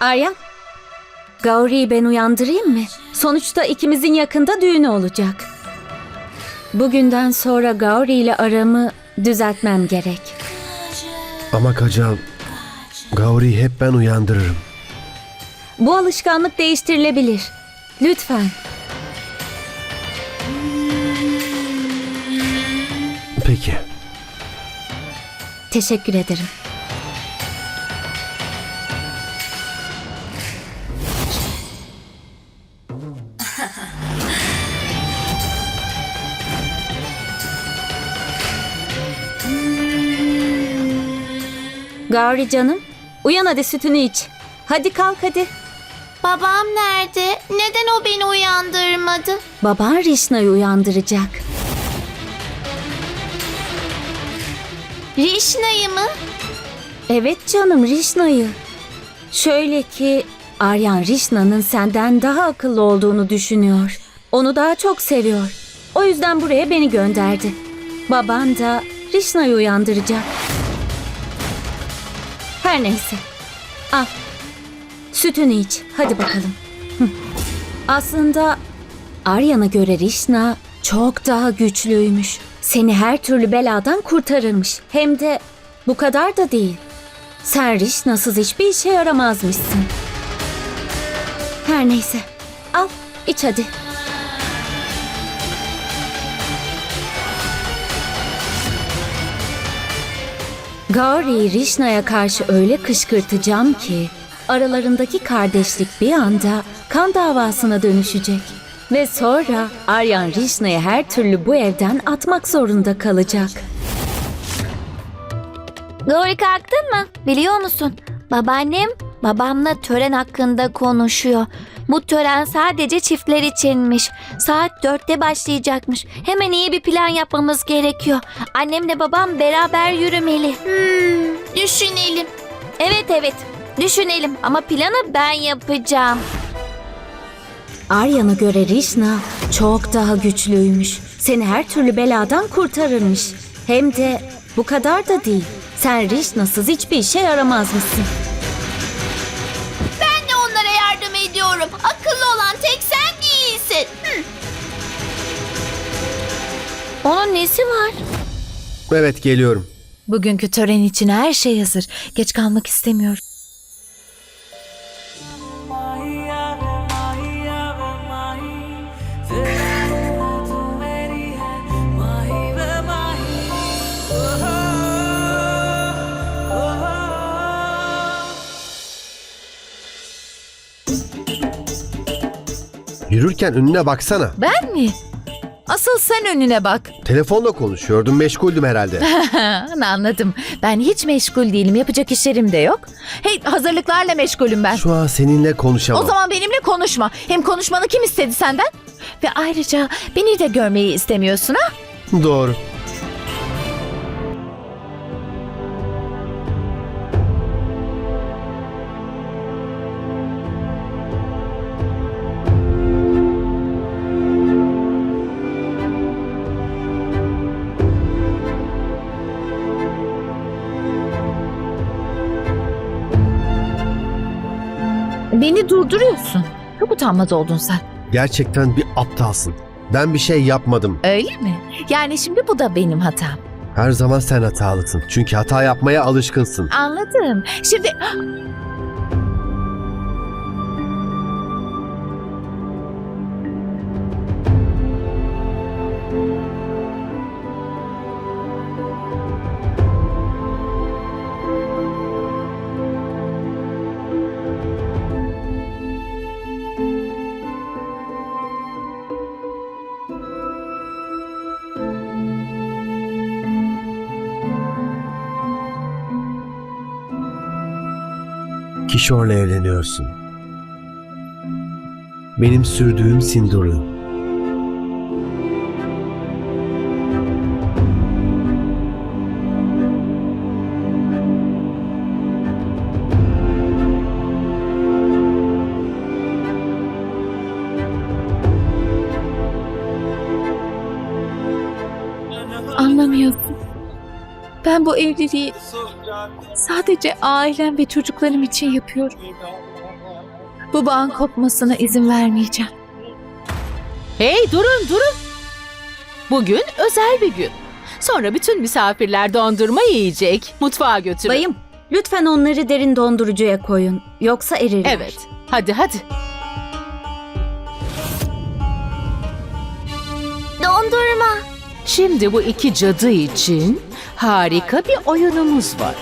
Aryan, Gauri'yi ben uyandırayım mı? Sonuçta ikimizin yakında düğünü olacak. Bugünden sonra Gauri ile aramı düzeltmem gerek. Ama Kacal, Gauri'yi hep ben uyandırırım. Bu alışkanlık değiştirilebilir. Lütfen. Peki. Teşekkür ederim. Gauri canım, uyan hadi sütünü iç. Hadi kalk hadi. Babam nerede? Neden o beni uyandırmadı? Baban Rişna'yı uyandıracak. Rişna'yı mı? Evet canım Rişna'yı. Şöyle ki Aryan Rişna'nın senden daha akıllı olduğunu düşünüyor. Onu daha çok seviyor. O yüzden buraya beni gönderdi. Baban da Rişna'yı uyandıracak. Her neyse. Al. Sütünü iç. Hadi bakalım. Hı. Aslında Aryan'a göre Rişna çok daha güçlüymüş. Seni her türlü beladan kurtarırmış. Hem de bu kadar da değil. Sen Rişna'sız hiçbir işe yaramazmışsın. Her neyse. Al, iç hadi. Gauri'yi Rişna'ya karşı öyle kışkırtacağım ki aralarındaki kardeşlik bir anda kan davasına dönüşecek. Ve sonra Aryan Rişna'yı her türlü bu evden atmak zorunda kalacak. Gauri kalktın mı? Biliyor musun? Babaannem babamla tören hakkında konuşuyor. Bu tören sadece çiftler içinmiş. Saat dörtte başlayacakmış. Hemen iyi bir plan yapmamız gerekiyor. Annemle babam beraber yürümeli. Hmm, düşünelim. Evet evet düşünelim ama planı ben yapacağım. Arya'na göre Rişna çok daha güçlüymüş. Seni her türlü beladan kurtarırmış. Hem de bu kadar da değil. Sen Rişna'sız hiçbir işe yaramazmışsın. Onun nesi var? Evet geliyorum. Bugünkü tören için her şey hazır. Geç kalmak istemiyorum. Yürürken önüne baksana. Ben mi? Asıl sen önüne bak. Telefonla konuşuyordum, meşguldüm herhalde. Anladım. Ben hiç meşgul değilim. Yapacak işlerim de yok. Hey hazırlıklarla meşgulüm ben. Şu an seninle konuşamam. O zaman benimle konuşma. Hem konuşmanı kim istedi senden? Ve ayrıca beni de görmeyi istemiyorsun ha? Doğru. Beni durduruyorsun. Çok utanmaz oldun sen. Gerçekten bir aptalsın. Ben bir şey yapmadım. Öyle mi? Yani şimdi bu da benim hatam. Her zaman sen hatalısın. Çünkü hata yapmaya alışkınsın. Anladım. Şimdi Kişor'la evleniyorsun. Benim sürdüğüm sinduru. Anlamıyorsun. Ben bu evliliği sadece ailem ve çocuklarım için yapıyorum. Bu bağın kopmasına izin vermeyeceğim. Hey durun durun. Bugün özel bir gün. Sonra bütün misafirler dondurma yiyecek. Mutfağa götürün. Bayım, lütfen onları derin dondurucuya koyun. Yoksa erirler. Evet. Hadi hadi. Dondurma. Şimdi bu iki cadı için harika bir oyunumuz var.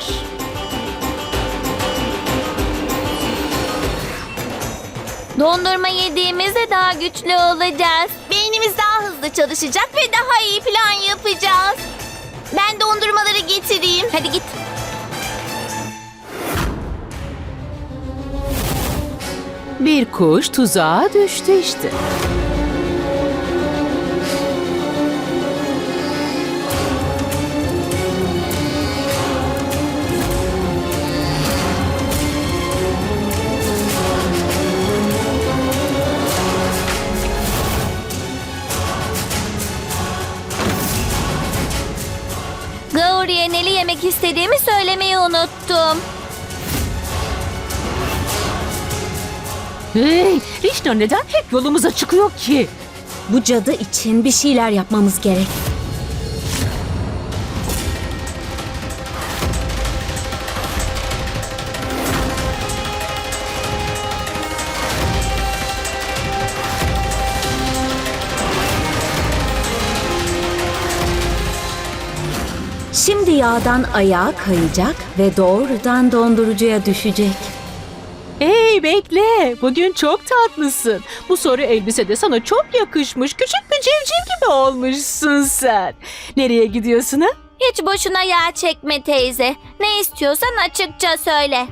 Dondurma yediğimizde daha güçlü olacağız. Beynimiz daha hızlı çalışacak ve daha iyi plan yapacağız. Ben dondurmaları getireyim. Hadi git. Bir kuş tuzağa düştü işte. Gauri'ye neli yemek istediğimi söylemeyi unuttum. Hey, Rişna neden hep yolumuza çıkıyor ki? Bu cadı için bir şeyler yapmamız gerek. Şimdi yağdan ayağa kayacak ve doğrudan dondurucuya düşecek. Hey bekle, bugün çok tatlısın. Bu sarı elbise de sana çok yakışmış. Küçük bir civciv gibi olmuşsun sen. Nereye gidiyorsun ha? Hiç boşuna yağ çekme teyze. Ne istiyorsan açıkça söyle.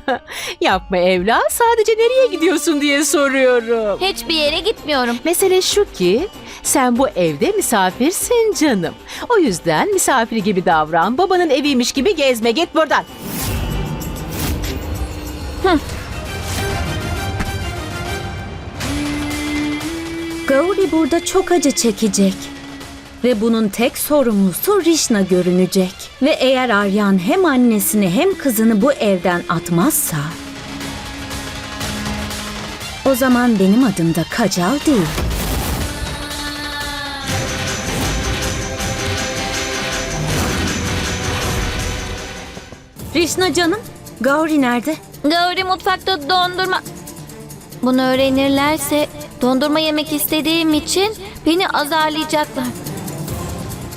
Yapma evlat, sadece nereye gidiyorsun diye soruyorum. Hiçbir yere gitmiyorum. Mesele şu ki, sen bu evde misafirsin canım. O yüzden misafir gibi davran, babanın eviymiş gibi gezme, git buradan. Gauri burada çok acı çekecek. Ve bunun tek sorumlusu Rişna görünecek. Ve eğer Aryan hem annesini hem kızını bu evden atmazsa... O zaman benim adım da Kacal değil. Rişna canım, Gauri nerede? Gauri mutfakta dondurma... Bunu öğrenirlerse dondurma yemek istediğim için beni azarlayacaklar.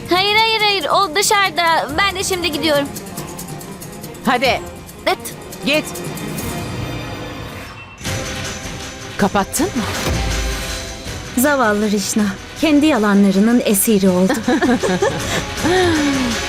Hayır hayır hayır o dışarıda. Ben de şimdi gidiyorum. Hadi, Evet. git. Kapattın mı? Zavallı Rişna, kendi yalanlarının esiri oldu.